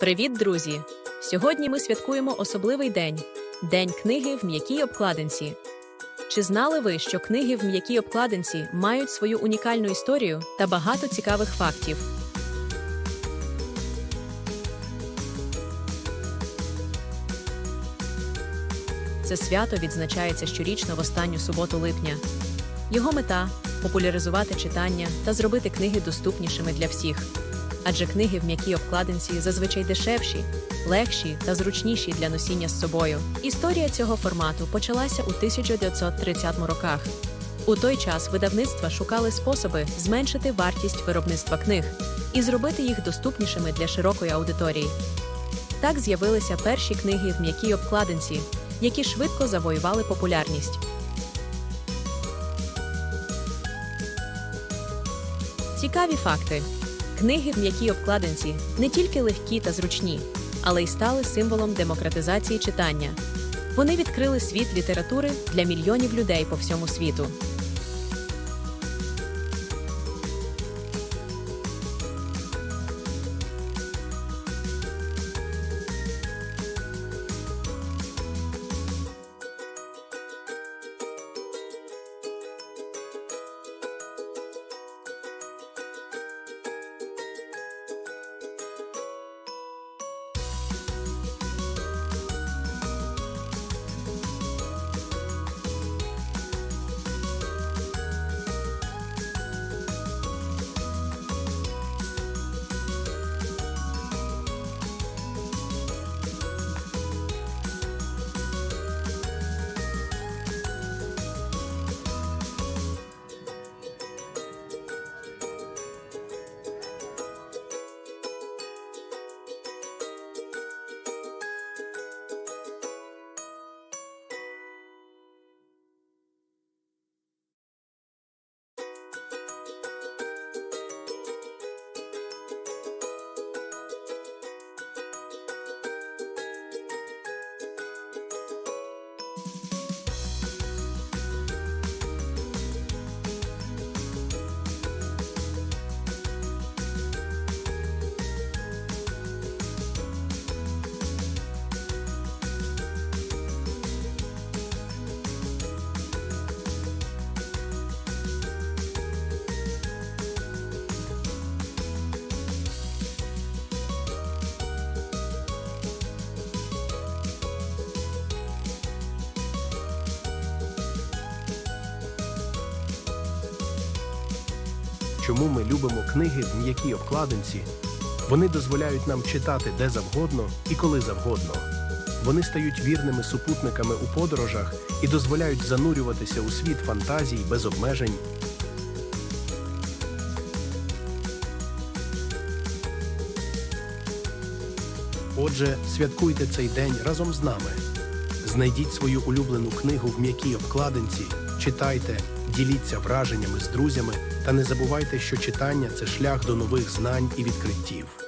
Привіт, друзі! Сьогодні ми святкуємо особливий день День книги в м'якій обкладинці. Чи знали ви, що книги в м'якій обкладинці мають свою унікальну історію та багато цікавих фактів? Це свято відзначається щорічно в останню суботу липня. Його мета популяризувати читання та зробити книги доступнішими для всіх. Адже книги в м'якій обкладинці зазвичай дешевші, легші та зручніші для носіння з собою. Історія цього формату почалася у 1930 роках. У той час видавництва шукали способи зменшити вартість виробництва книг і зробити їх доступнішими для широкої аудиторії. Так з'явилися перші книги в м'якій обкладинці, які швидко завоювали популярність. Цікаві факти. Книги в м'якій обкладинці не тільки легкі та зручні, але й стали символом демократизації читання. Вони відкрили світ літератури для мільйонів людей по всьому світу. Чому ми любимо книги в м'якій обкладинці? Вони дозволяють нам читати де завгодно і коли завгодно. Вони стають вірними супутниками у подорожах і дозволяють занурюватися у світ фантазій без обмежень. Отже, святкуйте цей день разом з нами. Знайдіть свою улюблену книгу в м'якій обкладинці, читайте, діліться враженнями з друзями та не забувайте, що читання це шлях до нових знань і відкриттів.